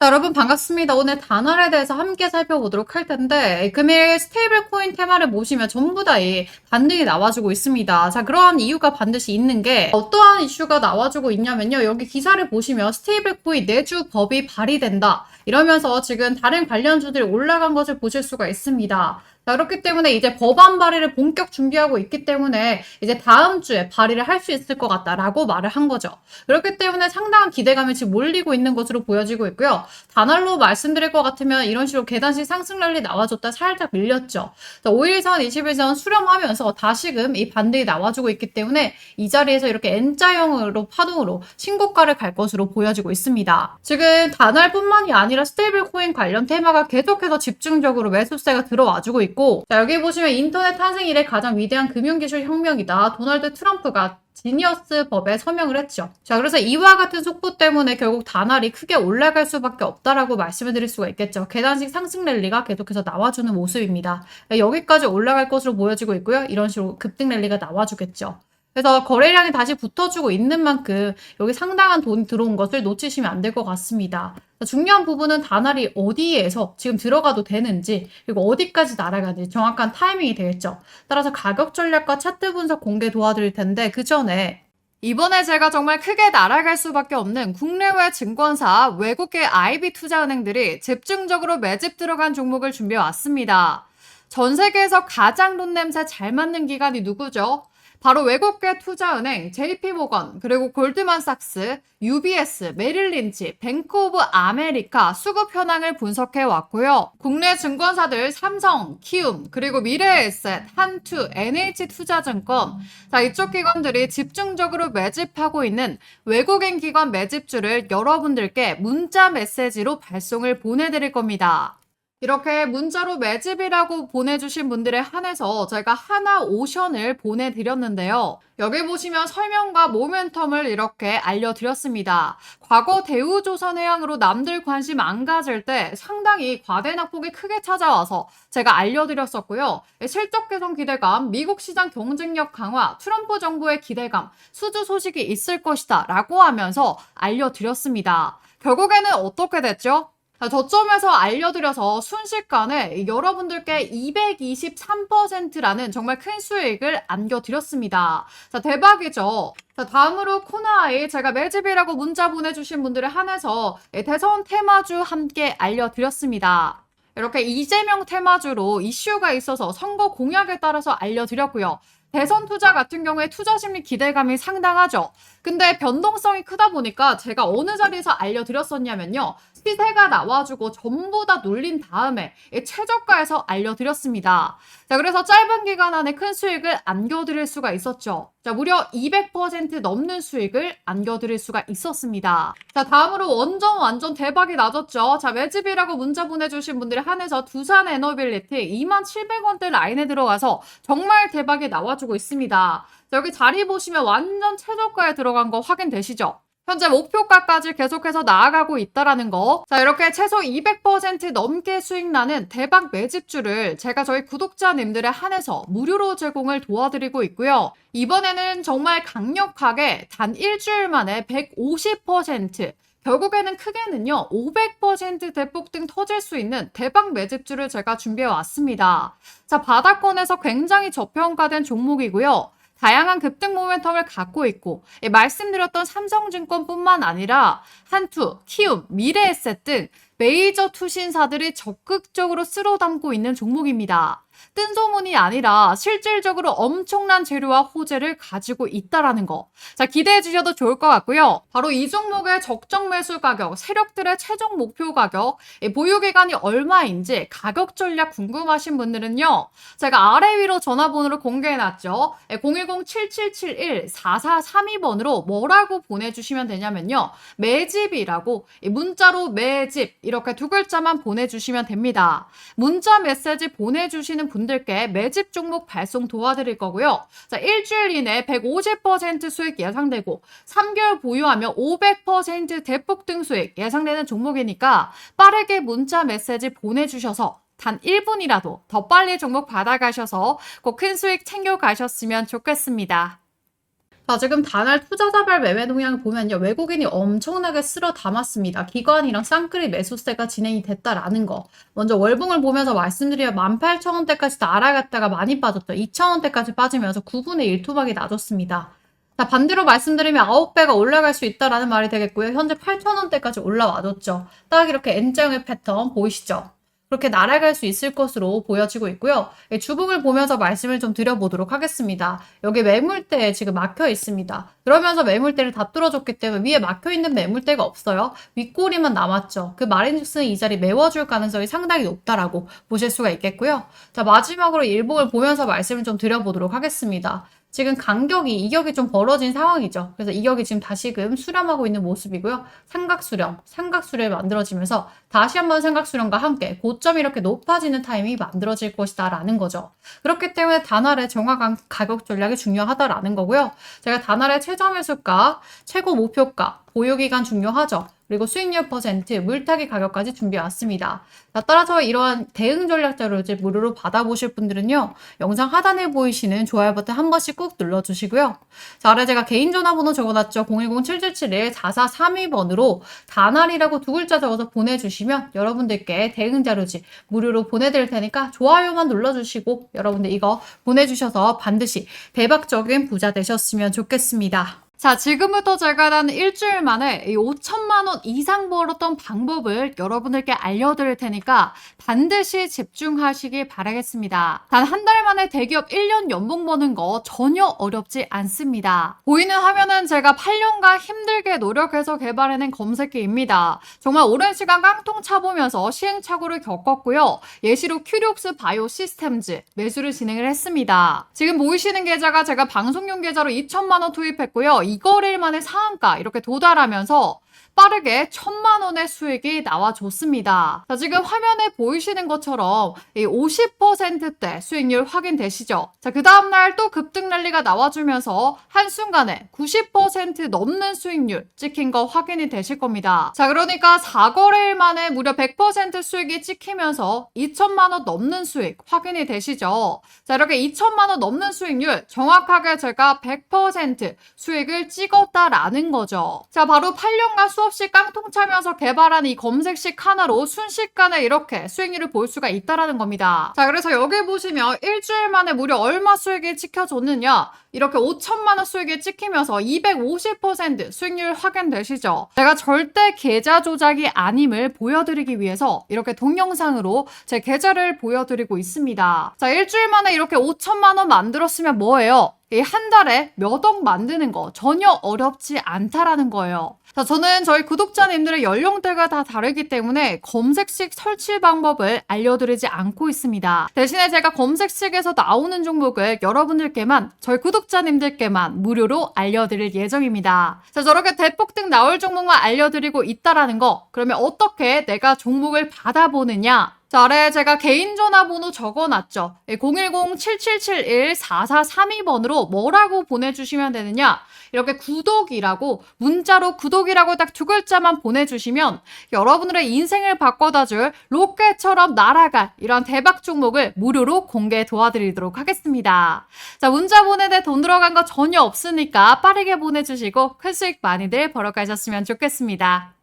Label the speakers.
Speaker 1: 자, 여러분 반갑습니다. 오늘 단월에 대해서 함께 살펴보도록 할 텐데 금일 스테이블 코인 테마를 보시면 전부 다 이 반등이 나와주고 있습니다. 자, 그러한 이유가 반드시 있는 게 어떠한 이슈가 나와주고 있냐면요. 여기 기사를 보시면 스테이블 코인 내주 법이 발의된다. 이러면서 지금 다른 관련주들이 올라간 것을 보실 수가 있습니다. 자, 그렇기 때문에 이제 법안 발의를 본격 준비하고 있기 때문에 이제 다음 주에 발의를 할 수 있을 것 같다라고 말을 한 거죠. 그렇기 때문에 상당한 기대감이 지금 몰리고 있는 것으로 보여지고 있고요. 단월로 말씀드릴 것 같으면 이런 식으로 계단식 상승 랠리 나와줬다 살짝 밀렸죠. 자, 5일선, 20일선 수렴하면서 다시금 이 반등이 나와주고 있기 때문에 이 자리에서 이렇게 N자형으로 파동으로 신고가를 갈 것으로 보여지고 있습니다. 지금 단월뿐만이 아니라 스테이블 코인 관련 테마가 계속해서 집중적으로 매수세가 들어와주고 있고 자, 여기 보시면 인터넷 탄생 이래 가장 위대한 금융기술 혁명이다. 도널드 트럼프가 지니어스 법에 서명을 했죠. 자, 그래서 이와 같은 속도 때문에 결국 단알이 크게 올라갈 수밖에 없다라고 말씀을 드릴 수가 있겠죠. 계단식 상승 랠리가 계속해서 나와주는 모습입니다. 여기까지 올라갈 것으로 보여지고 있고요. 이런 식으로 급등 랠리가 나와주겠죠. 그래서 거래량이 다시 붙어주고 있는 만큼 여기 상당한 돈이 들어온 것을 놓치시면 안 될 것 같습니다. 중요한 부분은 단알이 어디에서 지금 들어가도 되는지 그리고 어디까지 날아가는지 정확한 타이밍이 되겠죠. 따라서 가격 전략과 차트 분석 공개 도와드릴 텐데 그 전에 이번에 제가 정말 크게 날아갈 수밖에 없는 국내외 증권사 외국계 IB 투자은행들이 집중적으로 매집 들어간 종목을 준비해 왔습니다. 전 세계에서 가장 돈 냄새 잘 맡는 기관이 누구죠? 바로 외국계 투자은행 JP모건 그리고 골드만삭스, UBS, 메릴린치, 뱅크 오브 아메리카 수급 현황을 분석해 왔고요. 국내 증권사들 삼성, 키움, 그리고 미래에셋, 한투, NH투자증권 자 이쪽 기관들이 집중적으로 매집하고 있는 외국인 기관 매집주를 여러분들께 문자 메시지로 발송을 보내드릴 겁니다. 이렇게 문자로 매집이라고 보내주신 분들에 한해서 제가 하나 오션을 보내드렸는데요. 여기 보시면 설명과 모멘텀을 이렇게 알려드렸습니다. 과거 대우조선 해양으로 남들 관심 안 가질 때 상당히 과대 낙폭이 크게 찾아와서 제가 알려드렸었고요. 실적 개선 기대감, 미국 시장 경쟁력 강화, 트럼프 정부의 기대감, 수주 소식이 있을 것이다 라고 하면서 알려드렸습니다. 결국에는 어떻게 됐죠? 저점에서 알려드려서 순식간에 여러분들께 223%라는 정말 큰 수익을 안겨드렸습니다. 자, 대박이죠? 자, 다음으로 코나아에 제가 매집이라고 문자 보내주신 분들을 한해서 대선 테마주 함께 알려드렸습니다. 이렇게 이재명 테마주로 이슈가 있어서 선거 공약에 따라서 알려드렸고요. 대선 투자 같은 경우에 투자 심리 기대감이 상당하죠. 근데 변동성이 크다 보니까 제가 어느 자리에서 알려드렸었냐면요. 시세가 나와주고 전부 다 놀린 다음에 최저가에서 알려드렸습니다. 자, 그래서 짧은 기간 안에 큰 수익을 안겨드릴 수가 있었죠. 자, 무려 200% 넘는 수익을 안겨드릴 수가 있었습니다. 자, 다음으로 원전 완전 대박이 나졌죠. 자, 매집이라고 문자 보내주신 분들이 한해서 두산 에너빌리티 2700원대 라인에 들어가서 정말 대박이 나와주고 있습니다. 자, 여기 자리 보시면 완전 최저가에 들어간 거 확인되시죠? 현재 목표가까지 계속해서 나아가고 있다라는 거. 자, 이렇게 최소 200% 넘게 수익 나는 대박 매집주를 제가 저희 구독자님들에 한해서 무료로 제공을 도와드리고 있고요. 이번에는 정말 강력하게 단 일주일 만에 150% 결국에는 크게는요, 500% 대폭등 터질 수 있는 대박 매집주를 제가 준비해 왔습니다. 자, 바닥권에서 굉장히 저평가된 종목이고요. 다양한 급등 모멘텀을 갖고 있고 예, 말씀드렸던 삼성증권뿐만 아니라 한투, 키움, 미래에셋 등 메이저 투신사들이 적극적으로 쓸어 담고 있는 종목입니다. 뜬 소문이 아니라 실질적으로 엄청난 재료와 호재를 가지고 있다라는 거. 자, 기대해 주셔도 좋을 것 같고요. 바로 이 종목의 적정 매수 가격, 세력들의 최종 목표 가격, 보유 기간이 얼마인지 가격 전략 궁금하신 분들은요. 제가 아래 위로 전화번호를 공개해 놨죠. 010-7771-4432번으로 뭐라고 보내주시면 되냐면요. 매집이라고 문자로 매집 이렇게 두 글자만 보내주시면 됩니다. 문자 메시지 보내주시는 분들께 매집 종목 발송 도와드릴 거고요. 자, 일주일 이내 150% 수익 예상되고 3개월 보유하면 500% 대폭 등 수익 예상되는 종목이니까 빠르게 문자 메시지 보내주셔서 단 1분이라도 더 빨리 종목 받아가셔서 꼭 큰 수익 챙겨가셨으면 좋겠습니다. 자, 지금 단알 투자자별 매매 동향을 보면요. 외국인이 엄청나게 쓸어 담았습니다. 기관이랑 쌍끌이 매수세가 진행이 됐다라는 거. 먼저 월봉을 보면서 말씀드리면 18,000원대까지 날아갔다가 많이 빠졌죠. 2,000원대까지 빠지면서 9분의 1 토막이 나졌습니다. 자, 반대로 말씀드리면 9배가 올라갈 수 있다라는 말이 되겠고요. 현재 8,000원대까지 올라와줬죠. 딱 이렇게 N자형의 패턴 보이시죠? 그렇게 날아갈 수 있을 것으로 보여지고 있고요. 예, 주봉을 보면서 말씀을 좀 드려보도록 하겠습니다. 여기 매물대에 지금 막혀 있습니다. 그러면서 매물대를 다 뚫어줬기 때문에 위에 막혀 있는 매물대가 없어요. 윗꼬리만 남았죠. 그 말인즉슨 이 자리 메워줄 가능성이 상당히 높다라고 보실 수가 있겠고요. 자 마지막으로 일봉을 보면서 말씀을 좀 드려보도록 하겠습니다. 지금 간격이 이격이 좀 벌어진 상황이죠. 그래서 이격이 지금 다시금 수렴하고 있는 모습이고요. 삼각 수렴, 삼각 수렴이 만들어지면서 다시 한번 삼각 수렴과 함께 고점이 이렇게 높아지는 타임이 만들어질 것이다라는 거죠. 그렇기 때문에 단알의 정확한 가격 전략이 중요하다라는 거고요. 제가 단알의 최저 매수가, 최고 목표가, 보유기간 중요하죠. 그리고 수익률 퍼센트, 물타기 가격까지 준비해 왔습니다. 자, 따라서 이러한 대응 전략 자료 이제 무료로 받아보실 분들은요, 영상 하단에 보이시는 좋아요 버튼 한 번씩 꾹 눌러주시고요. 자, 아래 제가 개인 전화번호 적어놨죠. 010-7771-4432번으로 단알이라고 두 글자 적어서 보내주시면 여러분들께 대응 자료지 무료로 보내드릴 테니까 좋아요만 눌러주시고 여러분들 이거 보내주셔서 반드시 대박적인 부자 되셨으면 좋겠습니다. 자, 지금부터 제가 단 일주일 만에 이 5천만 원 이상 벌었던 방법을 여러분들께 알려드릴 테니까 반드시 집중하시길 바라겠습니다. 단 한 달 만에 대기업 1년 연봉 버는 거 전혀 어렵지 않습니다. 보이는 화면은 제가 8년간 힘들게 노력해서 개발해낸 검색기입니다. 정말 오랜 시간 깡통 차보면서 시행착오를 겪었고요. 예시로 큐리옥스 바이오 시스템즈 매수를 진행을 했습니다. 지금 보이시는 계좌가 제가 방송용 계좌로 2천만 원 투입했고요. 이거래일 만에 상한가 이렇게 도달하면서 빠르게 천만 원의 수익이 나와줬습니다. 자, 지금 화면에 보이시는 것처럼 이 50%대 수익률 확인되시죠? 자, 그 다음날 또 급등 랠리가 나와주면서 한순간에 90% 넘는 수익률 찍힌 거 확인이 되실 겁니다. 자, 그러니까 4거래일 만에 무려 100% 수익이 찍히면서 2천만 원 넘는 수익 확인이 되시죠? 자, 이렇게 2천만 원 넘는 수익률 정확하게 제가 100% 수익을 찍었다라는 거죠. 자, 바로 8년간 수 없이 깡통 차면서 개발한 이 검색식 하나로 순식간에 이렇게 수익률을 볼 수가 있다라는 겁니다. 자, 그래서 여기 보시면 일주일 만에 무려 얼마 수익이 찍혀줬느냐? 이렇게 5천만 원 수익이 찍히면서 250% 수익률 확인되시죠? 제가 절대 계좌 조작이 아님을 보여드리기 위해서 이렇게 동영상으로 제 계좌를 보여드리고 있습니다. 자, 일주일 만에 이렇게 5천만 원 만들었으면 뭐예요? 이한 달에 몇 억 만드는 거 전혀 어렵지 않다라는 거예요. 자, 저는 저희 구독자님들의 연령대가 다 다르기 때문에 검색식 설치 방법을 알려드리지 않고 있습니다. 대신에 제가 검색식에서 나오는 종목을 여러분들께만, 저희 구독자님들께만 무료로 알려드릴 예정입니다. 자, 저렇게 대폭등 나올 종목만 알려드리고 있다라는 거, 그러면 어떻게 내가 종목을 받아보느냐? 자, 아래 제가 개인 전화번호 적어놨죠. 010-7771-4432번으로 뭐라고 보내주시면 되느냐? 이렇게 구독이라고 문자로 구독이라고 딱 두 글자만 보내주시면 여러분들의 인생을 바꿔다줄 로켓처럼 날아갈 이런 대박 종목을 무료로 공개 도와드리도록 하겠습니다. 자, 문자 보내는데 돈 들어간 거 전혀 없으니까 빠르게 보내주시고 큰 수익 많이들 벌어가셨으면 좋겠습니다.